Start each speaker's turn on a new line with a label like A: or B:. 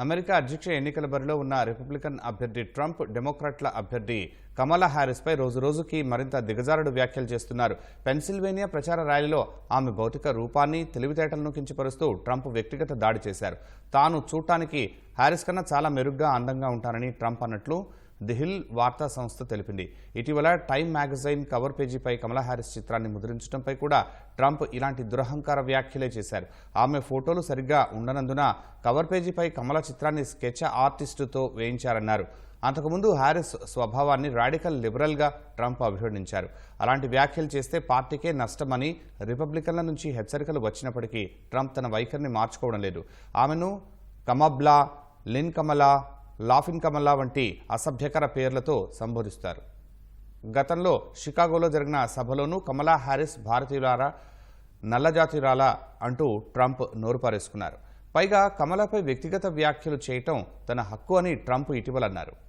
A: America అధ్యక్ష ఎన్నికల బరిలో ఉన్న రిపబ్లికన్ అభ్యర్థి ట్రంప్ డెమోక్రాట్ల అభ్యర్థి కమలా హ్యారిస్పై రోజు రోజుకి మరింత దిగజారుడు వ్యాఖ్యలు చేస్తున్నారు. పెన్సిల్వేనియా ప్రచార ర్యాలీలో ఆమె భౌతిక రూపాన్ని తెలివితేటలను కించపరుస్తూ ట్రంప్ వ్యక్తిగత దాడి చేశారు. తాను చూడటానికి హ్యారిస్ కన్నా చాలా మెరుగ్గా అందంగా ఉంటానని ట్రంప్ అన్నట్లు ది హిల్ వార్తా సంస్థ తెలిపింది. ఇటీవల టైమ్ మ్యాగజైన్ కవర్ పేజీపై కమలా హ్యారిస్ చిత్రాన్ని ముద్రించడంపై కూడా ట్రంప్ ఇలాంటి దురహంకార వ్యాఖ్యలే చేశారు. ఆమె ఫోటోలు సరిగ్గా ఉండనందున కవర్ పేజీపై కమల చిత్రాన్ని స్కెచ్ ఆర్టిస్టుతో వేయించారన్నారు. అంతకుముందు హ్యారిస్ స్వభావాన్ని రాడికల్ లిబరల్గా ట్రంప్ అభివర్ణించారు. అలాంటి వ్యాఖ్యలు చేస్తే పార్టీకే నష్టమని రిపబ్లికన్ల నుంచి హెచ్చరికలు వచ్చినప్పటికీ ట్రంప్ తన వైఖరిని మార్చుకోవడం లేదు. ఆమెను కమబ్లా లిన్ కమలా లాఫిన్ కమలా వంటి అసభ్యకర పేర్లతో సంబోధిస్తారు. గతంలో షికాగోలో జరిగిన సభలోనూ కమలా హ్యారిస్ భారతీయులారా నల్లజాతీయురాలా అంటూ ట్రంప్ నోరు పారేసుకున్నారు. పైగా కమలాపై వ్యక్తిగత వ్యాఖ్యలు చేయటం తన హక్కు అని ట్రంప్ ఇటీవల అన్నారు